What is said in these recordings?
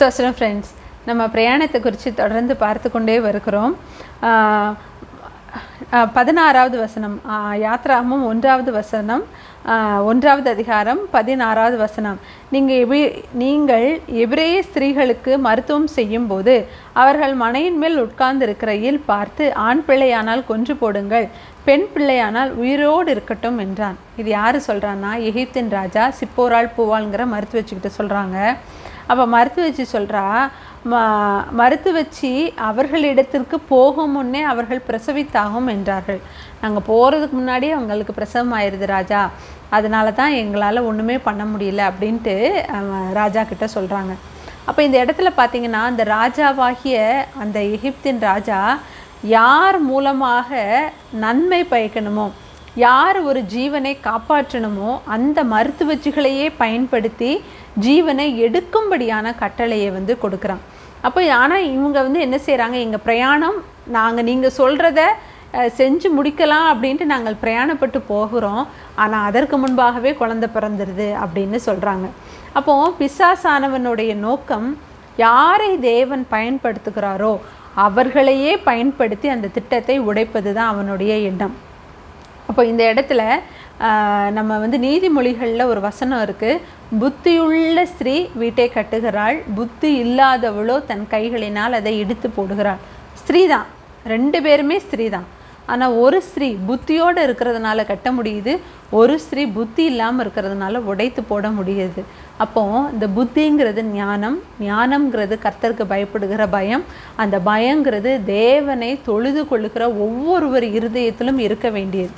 சோசரம் friends நம்ம பிரயாணத்தை குறித்து தொடர்ந்து பார்த்து கொண்டே வருகிறோம். பதினாறாவது வசனம் யாத்ராமும் ஒன்றாவது வசனம் ஒன்றாவது அதிகாரம் பதினாறாவது வசனம். நீங்கள் எபி நீங்கள் எபிரேய ஸ்திரீகளுக்கு மருத்துவம் செய்யும் போது அவர்கள் மனையின் மேல் உட்கார்ந்து இருக்கிறையில் பார்த்து ஆண் பிள்ளையானால் கொன்று போடுங்கள் பெண் பிள்ளையானால் உயிரோடு இருக்கட்டும் என்றான். இது யார் சொல்கிறான்னா எகிப்தின் ராஜா சிப்போரால் பூவாள்ங்கிற மருத்துவச்சிக்கிட்ட சொல்கிறாங்க அப்போ மருத்துவச்சி சொல்கிறா ம மருத்துவச்சி அவர்களிடத்திற்கு போகும் முன்னே அவர்கள் பிரசவித்தாகும் என்றார்கள். நாங்கள் போகிறதுக்கு முன்னாடியே அவங்களுக்கு பிரசவம் ஆயிடுது ராஜா. அதனால தான் எங்களால் ஒன்றுமே பண்ண முடியல அப்படின்ட்டு ராஜா கிட்ட சொல்கிறாங்க அப்போ இந்த இடத்துல பார்த்தீங்கன்னா அந்த ராஜாவாகிய அந்த எகிப்தின் ராஜா யார் மூலமாக நன்மை பயக்கணுமோ யார் ஒரு ஜீவனை காப்பாற்றணுமோ அந்த மருத்துவச்சிகளையே பயன்படுத்தி ஜீவனை எடுக்கும்படியான கட்டளையை வந்து கொடுக்குறான். அப்போ ஆனால் இவங்க வந்து என்ன செய்கிறாங்க எங்கள் பிரயாணம் நாங்கள் நீங்கள் சொல்கிறத செஞ்சு முடிக்கலாம் அப்படின்ட்டு நாங்கள் பிரயாணப்பட்டு போகிறோம். ஆனால் அதற்கு முன்பாகவே குழந்தை பிறந்துடுது அப்படின்னு சொல்கிறாங்க அப்போ பிசாசானவனுடைய நோக்கம் யாரை தேவன் பயன்படுத்துகிறாரோ அவர்களையே பயன்படுத்தி அந்த திட்டத்தை உடைப்பது தான் அவனுடைய எண்ணம். அப்போ இந்த இடத்துல நம்ம வந்து நீதிமொழிகளில் ஒரு வசனம் இருக்குது புத்தியுள்ள ஸ்திரீ வீட்டை கட்டுகிறாள் புத்தி இல்லாதவளோ தன் கைகளினால் அதை இடித்து போடுகிறாள். ஸ்திரீ தான். ரெண்டு பேருமே ஸ்திரீ தான். ஆனால் ஒரு ஸ்திரீ புத்தியோடு இருக்கிறதுனால கட்ட முடியுது ஒரு ஸ்திரீ புத்தி இல்லாமல் இருக்கிறதுனால உடைத்து போட முடியுது. அப்போ இந்த புத்திங்கிறது ஞானம் ஞானம்ங்கிறது கர்த்தருக்கு பயப்படுகிற பயம் அந்த பயங்கிறது தேவனை தொழுது கொள்ளுகிற ஒவ்வொருவர் இருதயத்திலும் இருக்க வேண்டியது.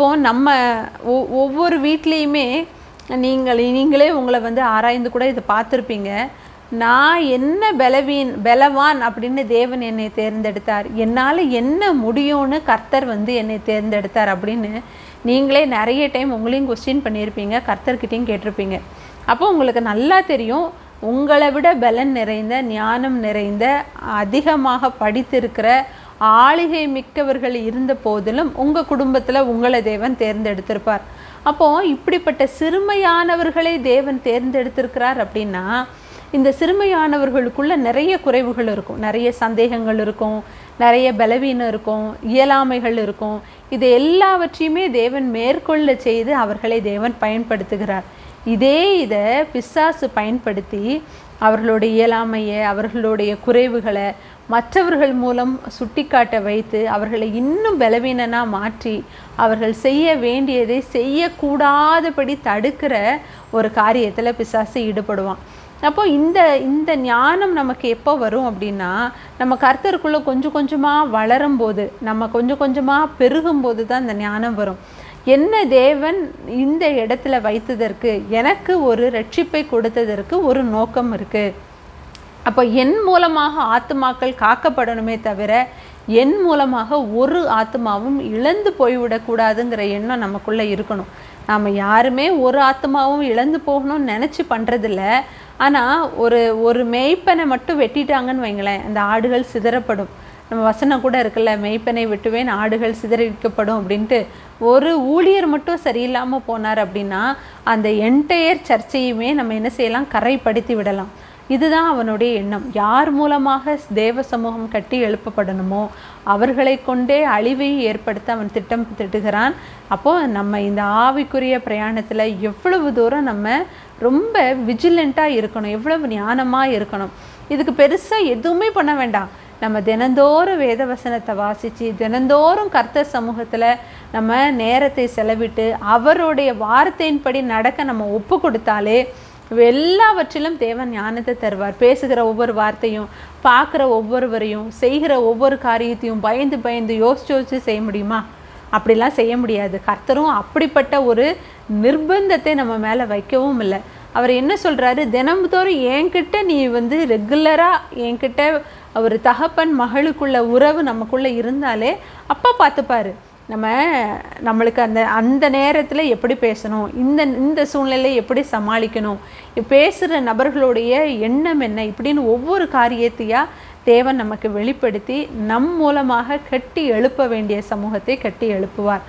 இப்போது நம்ம ஒ- ஒவ்வொரு வீட்லேயுமே நீங்கள் நீங்களே உங்களை வந்து ஆராய்ந்து கூட இதை பார்த்துருப்பீங்க. நான் என்ன பலவீன் பலவான் அப்படின்னு தேவன் என்னை தேர்ந்தெடுத்தார். என்னால் என்ன முடியும்னு கர்த்தர் வந்து என்னை தேர்ந்தெடுத்தார் அப்படின்னு நீங்களே நிறைய டைம் உங்களையும் கொஸ்டின் பண்ணியிருப்பீங்க கர்த்தர்கிட்டையும் கேட்டிருப்பீங்க. அப்போ உங்களுக்கு நல்லா தெரியும் உங்களை விட பலன் நிறைந்த ஞானம் நிறைந்த அதிகமாக படித்திருக்கிற ஆளிகை மிக்கவர்கள் இருந்த போதிலும் உங்கள் குடும்பத்தில் உங்களை தேவன் தேர்ந்தெடுத்திருப்பார். அப்போ இப்படிப்பட்ட சிறுமையானவர்களை தேவன் தேர்ந்தெடுத்திருக்கிறார் அப்படின்னா இந்த சிறுமையானவர்களுக்குள்ள நிறைய குறைவுகள் இருக்கும். நிறைய சந்தேகங்கள் இருக்கும். நிறைய பலவீனம் இருக்கும். இயலாமைகள் இருக்கும். இது எல்லாவற்றையுமே தேவன் மேற்கொள்ள செய்து அவர்களை தேவன் பயன்படுத்துகிறார். இதே இதை பிசாசு பயன்படுத்தி அவர்களுடைய இயலாமையை அவர்களுடைய குறைவுகளை மற்றவர்கள் மூலம் சுட்டிக்காட்ட வைத்து அவர்களை இன்னும் பலவீனனாக மாற்றி அவர்கள் செய்ய வேண்டியதை செய்யக்கூடாதபடி தடுக்கிற ஒரு காரியத்தில் பிசாசு ஈடுபடுவான். அப்போ இந்த இந்த ஞானம் நமக்கு எப்போ வரும் அப்படின்னா நம்ம கர்த்தருக்குள்ளே கொஞ்சம் கொஞ்சமாக வளரும்போது நம்ம கொஞ்சம் கொஞ்சமாக பெருகும் போது தான் இந்த ஞானம் வரும். என்ன தேவன் இந்த இடத்துல வைத்ததற்கு எனக்கு ஒரு ரட்சிப்பை கொடுத்ததற்கு ஒரு நோக்கம் இருக்குது அப்போ என் மூலமாக ஆத்துமாக்கள் காக்கப்படணுமே தவிர என் மூலமாக ஒரு ஆத்மாவும் இழந்து போய்விடக்கூடாதுங்கிற எண்ணம் நமக்குள்ளே இருக்கணும். நாம் யாருமே ஒரு ஆத்மாவும் இழந்து போகணும்னு நினச்சி பண்ணுறதில்ல ஆனால் ஒரு ஒரு மெய்ப்பனை மட்டும் வெட்டிட்டாங்கன்னு வைங்களேன் அந்த ஆடுகள் சிதறப்படும். நம்ம வசனம் கூட இருக்குல்ல மெய்ப்பனை விட்டுவேன் ஆடுகள் சிதறடிக்கப்படும் அப்படின்ட்டு. ஒரு ஊழியர் மட்டும் சரியில்லாமல் போனார் அப்படின்னா அந்த என்டையர் சர்ச்சையுமே நம்ம என்ன செய்யலாம்? கரைப்படுத்தி விடலாம். இதுதான் அவனுடைய எண்ணம். யார் மூலமாக தேவ சமூகம் கட்டி எழுப்பப்படணுமோ அவர்களை கொண்டே அழிவை ஏற்படுத்த அவன் திட்டம் திட்டுகிறான். அப்போது நம்ம இந்த ஆவிக்குரிய பிரயாணத்தில் எவ்வளவு தூரம் நம்ம ரொம்ப விஜிலண்ட்டாக இருக்கணும் எவ்வளவு ஞானமாக இருக்கணும். இதுக்கு பெருசாக எதுவுமே பண்ண வேண்டாம். நம்ம தினந்தோறும் வேத வசனத்தை வாசித்து தினந்தோறும் கர்த்தர் சமூகத்தில் நம்ம நேரத்தை செலவிட்டு அவருடைய வார்த்தையின்படி நடக்க நம்ம ஒப்பு கொடுத்தாலே எல்லாவற்றிலும் தேவன் ஞானத்தை தருவார். பேசுகிற ஒவ்வொரு வார்த்தையும் பார்க்குற ஒவ்வொருவரையும் செய்கிற ஒவ்வொரு காரியத்தையும் பயந்து பயந்து யோசிச்சு யோசிச்சு செய்ய முடியுமா? அப்படிலாம் செய்ய முடியாது. கர்த்தரும் அப்படிப்பட்ட ஒரு நிர்பந்தத்தை நம்ம மேலே வைக்கவும் இல்லை. அவர் என்ன சொல்கிறாரு தினம்தோறும் என்கிட்ட நீ வந்து ரெகுலராக என்கிட்ட ஒரு தகப்பன் மகளுக்குள்ள உறவு நமக்குள்ளே இருந்தாலே அப்பா பார்த்துப்பாரு. நம்ம நம்மளுக்கு அந்த அந்த நேரத்தில் எப்படி பேசணும்? இந்த இந்த சூழ்நிலையை எப்படி சமாளிக்கணும்? பேசுகிற நபர்களுடைய எண்ணம் என்ன? இப்படின்னு ஒவ்வொரு காரியத்தையாக தேவன் நமக்கு வெளிப்படுத்தி நம் மூலமாக கட்டி எழுப்ப வேண்டிய சமூகத்தை கட்டி எழுப்புவார்.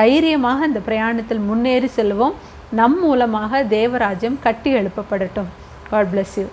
தைரியமாக இந்த பிரயாணத்தில் முன்னேறி செல்வோம். நம் மூலமாக தேவராஜ்யம் கட்டி எழுப்பப்படட்டும். God bless you